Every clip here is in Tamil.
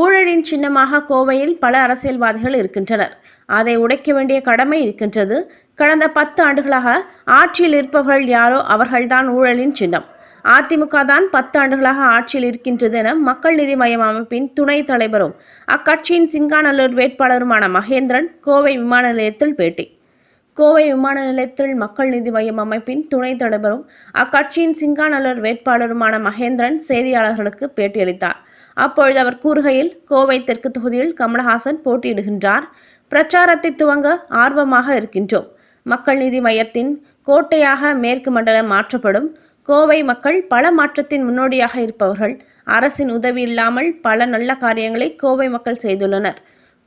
ஊழலின் சின்னமாக கோவையில் பல அரசியல்வாதிகள் இருக்கின்றனர். அதை உடைக்க வேண்டிய கடமை இருக்கின்றது. கடந்த பத்து ஆண்டுகளாக ஆட்சியில் இருப்பவர்கள் யாரோ அவர்கள்தான் ஊழலின் சின்னம். அதிமுக தான் பத்து ஆண்டுகளாக ஆட்சியில் இருக்கின்றது என மக்கள் நீதி மய்யம் அமைப்பின் துணைத் தலைவரும் அக்கட்சியின் சிங்காநல்லூர் வேட்பாளருமான மகேந்திரன் கோவை விமான நிலையத்தில் பேட்டி. கோவை விமான நிலையத்தில் மக்கள் நீதி மையம் அமைப்பின் துணைத் தலைவரும் அக்கட்சியின் சிங்காநல்லூர் வேட்பாளருமான மகேந்திரன் செய்தியாளர்களுக்கு பேட்டியளித்தார். அப்பொழுது அவர் கூறுகையில் கோவை தெற்கு தொகுதியில் கமலஹாசன் போட்டியிடுகின்றார். பிரச்சாரத்தை துவங்க ஆர்வமாக இருக்கின்றோம். மக்கள் நீதி மையத்தின் கோட்டையாக மேற்கு மண்டலம் மாற்றப்படும். கோவை மக்கள் பல மாற்றத்தின் முன்னோடியாக இருப்பவர்கள். அரசின் உதவி இல்லாமல் பல நல்ல காரியங்களை கோவை மக்கள் செய்துள்ளனர்.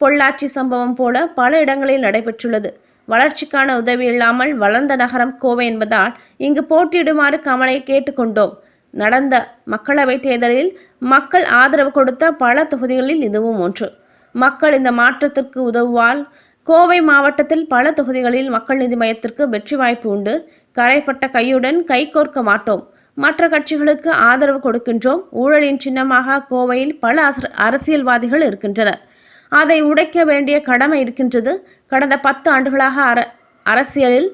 பொள்ளாச்சி சம்பவம் போல பல இடங்களில் நடைபெற்றுள்ளது. வளர்ச்சிக்கான உதவி இல்லாமல் வளர்ந்த நகரம் கோவை என்பதால் இங்கு போட்டியிடுமாறு கமலை கேட்டுக்கொண்டோம். நடந்த மக்களவைத் தேர்தலில் மக்கள் ஆதரவு கொடுத்த பல தொகுதிகளில் இதுவும் ஒன்று. மக்கள் இந்த மாற்றத்திற்கு உதவுவால் கோவை மாவட்டத்தில் பல தொகுதிகளில் மக்கள் நீதி மையத்திற்கு வெற்றி வாய்ப்பு உண்டு. கரைப்பட்ட கையுடன் கைகோர்க்க மாட்டோம். மற்ற கட்சிகளுக்கு ஆதரவு கொடுக்கின்றோம். ஊழலின் சின்னமாக கோவையில் பல அரசியல்வாதிகள் இருக்கின்றனர் அதை உடைக்க வேண்டிய கடமை இருக்கின்றது. கடந்த பத்து ஆண்டுகளாக அர அரசியலில்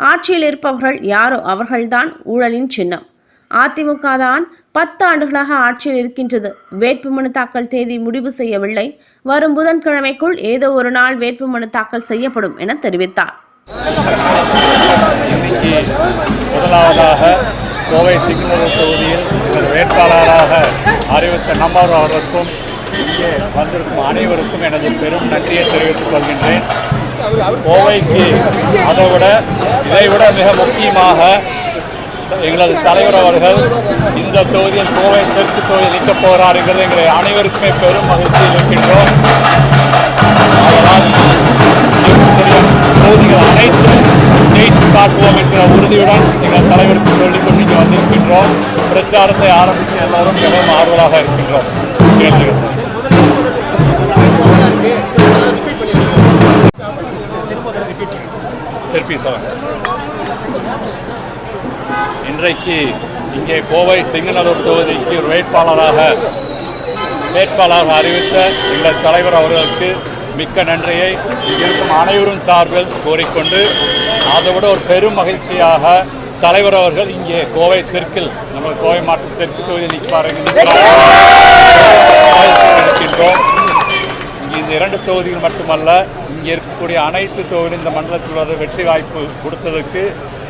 ஆட்சியில் இருப்பவர்கள் யாரோ அவர்கள்தான் ஊழலின் சின்னம். அதிமுக தான் பத்து ஆண்டுகளாக ஆட்சியில் இருக்கின்றது. வேட்புமனு தாக்கல் தேதி முடிவு செய்யவில்லை. வரும் புதன்கிழமைக்குள் ஏதோ ஒரு நாள் வேட்புமனு தாக்கல் செய்யப்படும் என தெரிவித்தார். முதலாவதாக கோவை சிக்னல் தொகுதியில் எங்கள் வேட்பாளராக அறிவித்த நம்மவர் அவர்களுக்கும் இங்கே வந்திருக்கும் அனைவருக்கும் எனது பெரும் நன்றியை தெரிவித்துக் கொள்கின்றேன். கோவைக்கு அதை விட இதை விட மிக முக்கியமாக எங்களது தலைவர் அவர்கள் இந்த தொகுதியில் கோவை தெற்கு தொகுதியில் நிற்கப் போகிறார் என்கிறது எங்களை அனைவருக்குமே பெரும் மகிழ்ச்சியில் இருக்கின்றோம் அதனால் தொகுதிகள் அனைத்தும் ஜெயிச்சு காட்டுவோம் என்கிற உறுதியுடன் எங்கள் தலைவருக்கு சொல்லிக் கொண்டு இங்கே வந்திருக்கின்றோம். பிரச்சாரத்தை ஆரம்பித்து எல்லாரும் மிகவும் ஆர்வலாக இருக்கின்றோம். கேள்விகள் திருப்பி சொல்லுங்க இன்றைக்கு இங்கே கோவை சிங்கநல்லூர் தொகுதிக்கு ஒரு வேட்பாளராக வேட்பாளராக அறிவித்த எங்கள் தலைவர் அவர்களுக்கு மிக்க நன்றியை. இருக்கும் அனைவரும் சார்பில் கோரிக்கொண்டு அதை விட ஒரு பெரும் மகிழ்ச்சியாக தலைவர் அவர்கள் இங்கே கோவை தெற்கில் நம்ம கோவை மாவட்ட தெற்கு தொகுதியில் நிற்பார் இங்கே இந்த இரண்டு தொகுதிகள் மட்டுமல்ல இங்கே இருக்கக்கூடிய அனைத்து தொகுதிகளும் இந்த மண்டலத்தில் உள்ள வெற்றி வாய்ப்பு கொடுத்ததற்கு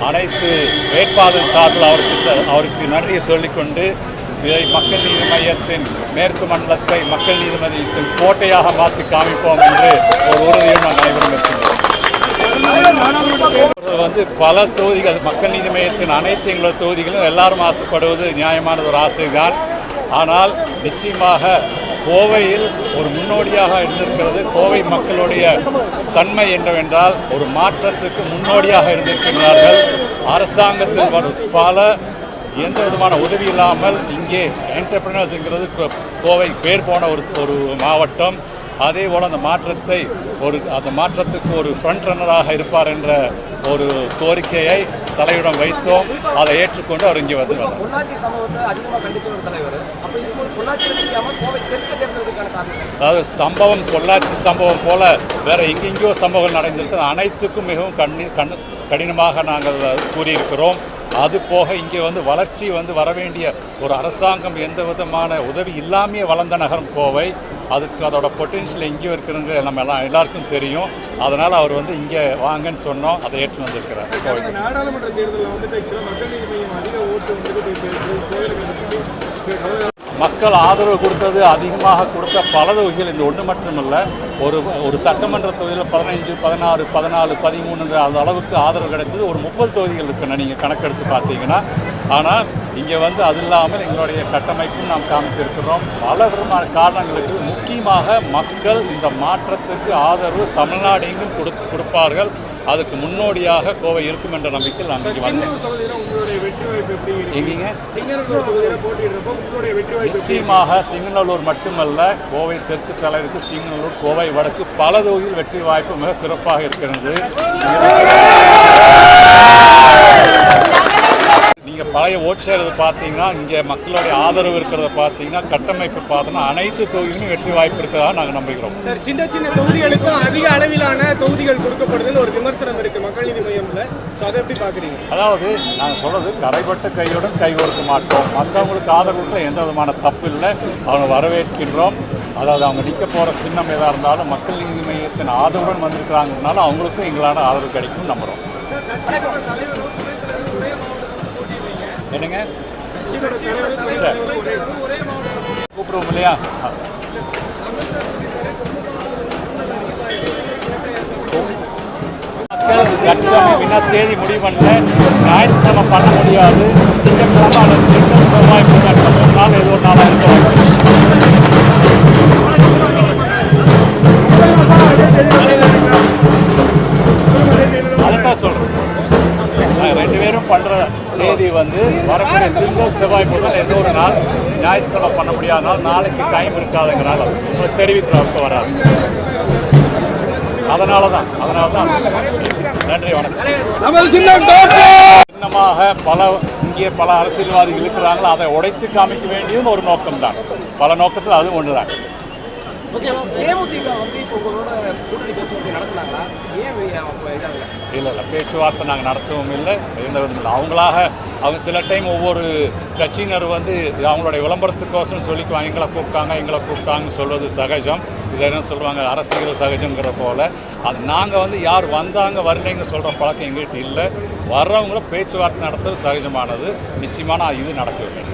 அனைத்து வேட்பாளர் சார்பில் அவருக்கு அவருக்கு நன்றியை சொல்லிக்கொண்டு இதை மக்கள் நீதி மையத்தின் மேற்கு மண்டலத்தை மக்கள் நீதி மையத்தின் கோட்டையாக மாற்றி காமிப்போம் என்று ஒரு உறுதியும் நான் அனைவரும் இருக்கின்றோம் வந்து பல தொகுதிகள் மக்கள் நீதி மையத்தின் அனைத்து எங்களது தொகுதிகளும் எல்லாரும் ஆசைப்படுவது நியாயமானது ஒரு ஆசைதான். ஆனால் நிச்சயமாக கோவையில் ஒரு முன்னோடியாக இருந்திருக்கிறது. கோவை மக்களுடைய தன்மை என்னவென்றால் ஒரு மாற்றத்துக்கு முன்னோடியாக இருந்திருக்கிறார்கள் அரசாங்கத்தில் வரும் பல எந்த விதமான உதவி இல்லாமல் இங்கே என்டர்பிரினர்ஸுங்கிறது கோவை பேர் போன ஒரு ஒரு மாவட்டம். அதே போல் அந்த மாற்றத்தை ஒரு அந்த மாற்றத்துக்கு ஒரு ஃப்ரண்ட் ரன்னராக இருப்பார் என்ற ஒரு கோரிக்கையை தலைவரிடம் வைத்தோம். அதை ஏற்றுக்கொண்டு அவர் இங்கே வந்து பொள்ளாச்சி சம்பவத்தை அதிகமாக கண்டிச்ச ஒரு தலைவர். அதாவது சம்பவம் பொள்ளாச்சி சம்பவம் போல வேற எங்கெங்கேயோ சம்பவம் நடந்திருக்கு. அனைத்துக்கும் மிகவும் கண்ணி கண் கடினமாக நாங்கள் கூறியிருக்கிறோம். அது போக இங்கே வந்து வளர்ச்சி வந்து வர வேண்டிய ஒரு அரசாங்கம் எந்த விதமான உதவி இல்லாமையே வளர்ந்த நகரம் கோவை. அதுக்கு அதோட பொட்டென்ஷியல் எங்கேயும் இருக்கிறது நம்ம எல்லாம் எல்லாருக்கும் தெரியும். அதனால் அவர் வந்து இங்கே வாங்கன்னு சொன்னோம். அதை ஏற்று வந்திருக்கிறார். கோவை நாடாளுமன்ற தேர்தலில் வந்துட்டு மக்கள் நீதி மையம் அதிக ஓட்டு மக்கள் ஆதரவு கொடுத்தது அதிகமாக கொடுத்த பல தொகுதிகள் இந்த ஒன்று மட்டுமல்ல ஒரு ஒரு சட்டமன்ற தொகுதியில் பதினைஞ்சு பதினாறு பதினாலு பதிமூணுன்ற அந்த அளவுக்கு ஆதரவு கிடைச்சது. ஒரு முப்பது தொகுதிகள் இருக்குன்னு நீங்கள் கணக்கெடுத்து பார்த்தீங்கன்னா ஆனால் இங்கே வந்து அது இல்லாமல் எங்களுடைய கட்டமைப்பும் நாம் காமித்திருக்கிறோம். பல விதமான காரணங்களுக்கு முக்கியமாக மக்கள் இந்த மாற்றத்துக்கு ஆதரவு தமிழ்நாடு எங்கும் கொடுத்து கொடுப்பார்கள். அதுக்கு முன்னோடியாக கோவை இருக்கும் என்ற நம்பிக்கையில் நான்? நிச்சயமாக சிங்கநல்லூர் மட்டுமல்ல கோவை தெற்கு தலைவருக்கு சிங்கநல்லூர் கோவை வடக்கு பல தொகுதியில் வெற்றி வாய்ப்பு மிக சிறப்பாக இருக்கிறது. இங்கே பழைய ஓட் செய்கிறது பார்த்தீங்கன்னா இங்கே மக்களுடைய ஆதரவு இருக்கிறத பார்த்தீங்கன்னா கட்டமைப்பு பார்த்தோன்னா அனைத்து தொகுதியிலும் வெற்றி வாய்ப்பு இருக்கிறதா நாங்கள் நம்புகிறோம். சார் சின்ன சின்ன தொகுதிகளுக்கும் அதிக அளவிலான தொகுதிகள் கொடுக்கப்படுதுன்னு ஒரு விமர்சனம் இருக்கு மக்கள் நீதி மையம்ல. ஸோ அதை எப்படி பாக்குறீங்க அதாவது நாங்கள் சொல்கிறது கரைப்பட்ட கையுடன் கை கொடுக்க மாட்டோம். மற்றவங்களுக்கு ஆதரவு கொடுத்தா எந்த விதமான தப்பு இல்லை. அவங்க வரவேற்கின்றோம். அதாவது அவங்க நிற்க போகிற சின்னம் எதாக இருந்தாலும் மக்கள் நீதி மையத்தின் ஆதரவுடன் வந்திருக்கிறாங்கனால அவங்களுக்கும் எங்களான ஆதரவு கிடைக்கும் நம்புகிறோம் என்னங்க? கூப்பிடுவோம் இல்லையா? வினா தேதி முடிவு பண்ணல. ஞாயிற்றுக்கிழமை பண்ண முடியாது. திங்கட்கிழமை அல்லது திங்கள் செவ்வாய் மூணு நாள் ஏதோ நாளாக இருக்க பண்ணுற தேதி வந்து வரக்கூடிய திங்கள் செவ்வாய் புதன் ஏதோ ஒரு நாள் ஞாயிற்றுக்கிழமை பண்ண முடியாத நாள் நாளைக்கு டைம் இருக்காதுங்கிறனால உங்களுக்கு தெரிவிக்கிறவங்க வராது அதனால தான் அதனால தான் நன்றி வணக்கம். சின்னமாக பல இங்கே பல அரசியல்வாதிகள் இருக்கிறாங்களோ அதை உடைத்து காமிக்க வேண்டியதும் ஒரு நோக்கம்தான். பல நோக்கத்தில் அது ஒன்று தான் இல்லை இல்லை பேச்சுவார்த்தை நாங்கள் நடத்தவும் இல்லை எந்த விதமும் இல்லை. அவங்களாக அவங்க சில டைம் ஒவ்வொரு கட்சியினர் வந்து அவங்களுடைய விளம்பரத்துக்கோசரம் சொல்லிக்குவாங்க எங்களை கூப்பிட்டாங்க எங்களை கூப்பிட்டாங்கன்னு சொல்வது சகஜம். இதை என்ன சொல்லுவாங்க அரசியல் சகஜங்கிற போல். அது நாங்கள் வந்து யார் வந்தாங்க வரலைங்க சொல்கிற பழக்கம் எங்கள்கிட்ட இல்லை. வர்றவங்கள பேச்சுவார்த்தை நடத்துறது சகஜமானது. நிச்சயமான இது நடக்கவில்லை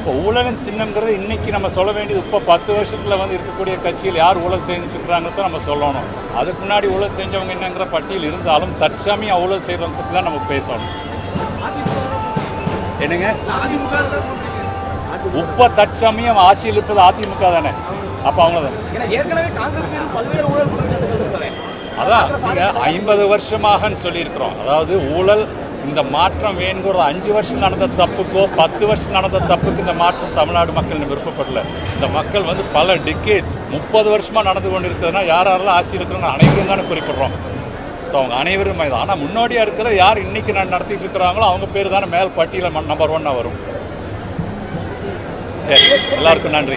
இப்போ ஊழலின் சின்னங்கிறது இன்னைக்கு நம்ம சொல்ல வேண்டியது இப்போ பத்து வருஷத்தில் வந்து இருக்கக்கூடிய கட்சியில் யார் ஊழல் செஞ்சுட்டு இருக்கிறாங்கிறத நம்ம சொல்லணும். அதுக்கு முன்னாடி ஊழல் செஞ்சவங்க என்னங்கிற பட்டியல் இருந்தாலும் தற்சமயம் ஊழல் செய்கிறவங்க பற்றி தான் நம்ம பேசணும். என்னங்க? இப்போ தற்சமயம் ஆட்சியில் இருப்பது அதிமுக தானே? அப்போ அவங்க தான். ஏன்னா ஏற்கனவே காங்கிரஸ் மீது பல்வேறு ஊழல் குற்றச்சாட்டுகள் இருந்தது அதான் ஐம்பது வருஷமாகன்னு சொல்லியிருக்கிறோம். அதாவது ஊழல் இந்த மாற்றம் வேணுங்கிறது அஞ்சு வருஷம் நடந்த தப்புக்கோ பத்து வருஷம் நடந்த தப்புக்கு இந்த மாற்றம் தமிழ்நாடு மக்கள் விருப்பப்படல. இந்த மக்கள் வந்து பல டிக்கேஜ் முப்பது வருஷமாக நடந்து கொண்டு இருக்குதுன்னா யார் யாரெல்லாம் ஆட்சி இருக்கிறாங்க அனைவரும் தானே குறிப்பிடுறோம். ஸோ அவங்க அனைவரும் இது ஆனால் முன்னோடியாக இருக்கிற யார் இன்னைக்கு நான் நடத்திட்டு இருக்கிறாங்களோ அவங்க பேர் தானே மேல் பட்டியலில் நம்பர் ஒன்னாக வரும். சரி எல்லாருக்கும் நன்றி.